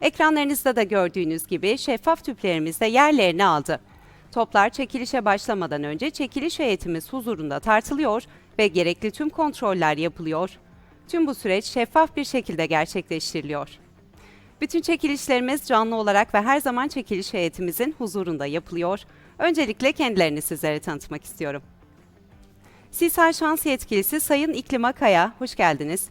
ekranlarınızda da gördüğünüz gibi şeffaf tüplerimizde yerlerini aldı. Toplar çekilişe başlamadan önce çekiliş heyetimiz huzurunda tartılıyor ve gerekli tüm kontroller yapılıyor. Tüm bu süreç şeffaf bir şekilde gerçekleştiriliyor. Bütün çekilişlerimiz canlı olarak ve her zaman çekiliş heyetimizin huzurunda yapılıyor. Öncelikle kendilerini sizlere tanıtmak istiyorum. Sisal Şans Yetkilisi Sayın İklim Akaya, hoş geldiniz.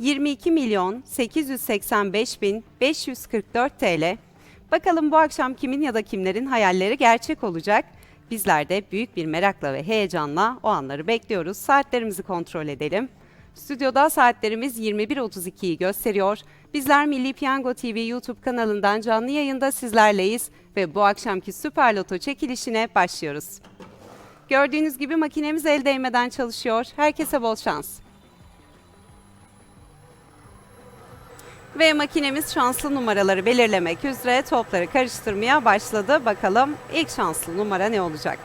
22 milyon 885 bin 544 TL. Bakalım bu akşam kimin ya da kimlerin hayalleri gerçek olacak? Bizler de büyük bir merakla ve heyecanla o anları bekliyoruz. Saatlerimizi kontrol edelim. Stüdyoda saatlerimiz 21.32'yi gösteriyor. Bizler Milli Piyango TV YouTube kanalından canlı yayında sizlerleyiz ve bu akşamki Süper Loto çekilişine başlıyoruz. Gördüğünüz gibi makinemiz el değmeden çalışıyor. Herkese bol şans. Ve makinemiz şanslı numaraları belirlemek üzere topları karıştırmaya başladı. Bakalım ilk şanslı numara ne olacak?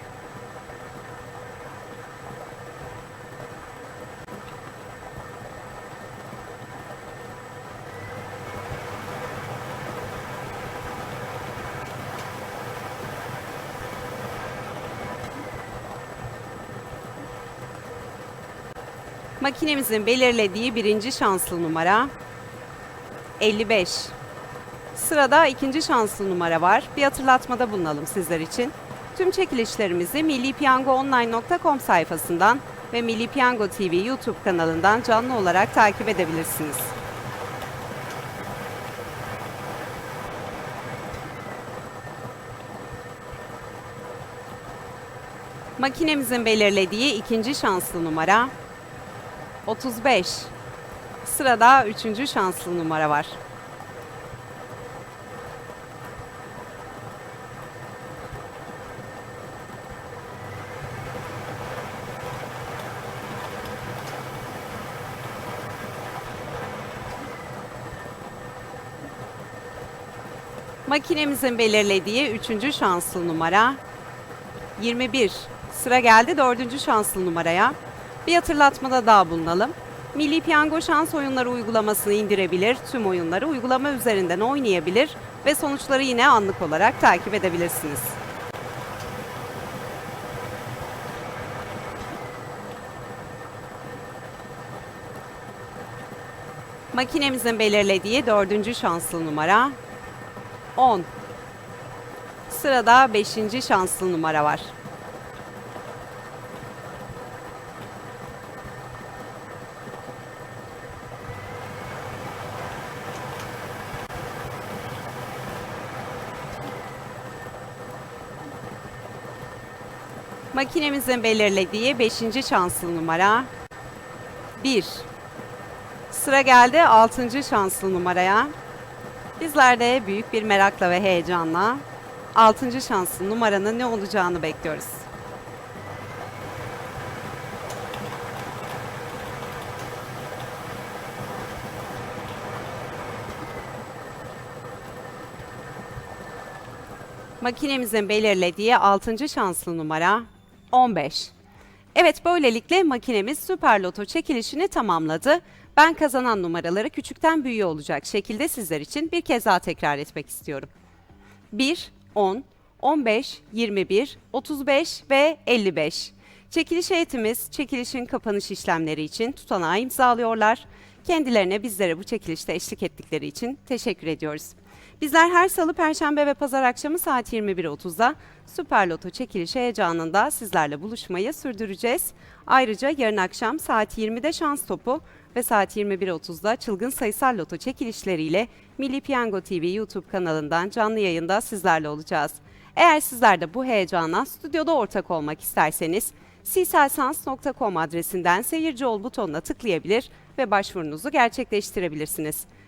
Makinemizin belirlediği birinci şanslı numara 55. Sırada ikinci şanslı numara var. Bir hatırlatmada bulunalım sizler için. Tüm çekilişlerimizi millipiyangoonline.com sayfasından ve Milli Piyango TV YouTube kanalından canlı olarak takip edebilirsiniz. Makinemizin belirlediği ikinci şanslı numara 35. Sırada üçüncü şanslı numara var. Makinemizin belirlediği üçüncü şanslı numara 21. Sıra geldi dördüncü şanslı numaraya. Bir hatırlatmada daha bulunalım. Milli Piyango Şans Oyunları uygulamasını indirebilir, tüm oyunları uygulama üzerinden oynayabilir ve sonuçları yine anlık olarak takip edebilirsiniz. Makinemizin belirlediği dördüncü şanslı numara 10. Sırada beşinci şanslı numara var. Makinemizin belirlediği 5. şanslı numara 1. Sıra geldi 6. şanslı numaraya. Bizler de büyük bir merakla ve heyecanla 6. şanslı numaranın ne olacağını bekliyoruz. Makinemizin belirlediği 6. şanslı numara 15. Evet böylelikle makinemiz Süper Loto çekilişini tamamladı. Ben kazanan numaraları küçükten büyüğe olacak şekilde sizler için bir kez daha tekrar etmek istiyorum. 1, 10, 15, 21, 35 ve 55. Çekiliş heyetimiz çekilişin kapanış işlemleri için tutanağı imzalıyorlar. Kendilerine bizlere bu çekilişte eşlik ettikleri için teşekkür ediyoruz. Bizler her salı, perşembe ve pazar akşamı saat 21.30'da Süper Loto çekiliş heyecanında sizlerle buluşmayı sürdüreceğiz. Ayrıca yarın akşam saat 20'de şans topu ve saat 21.30'da çılgın sayısal loto çekilişleriyle Milli Piyango TV YouTube kanalından canlı yayında sizlerle olacağız. Eğer sizler de bu heyecana stüdyoda ortak olmak isterseniz siselsans.com adresinden seyirci ol butonuna tıklayabilir ve başvurunuzu gerçekleştirebilirsiniz.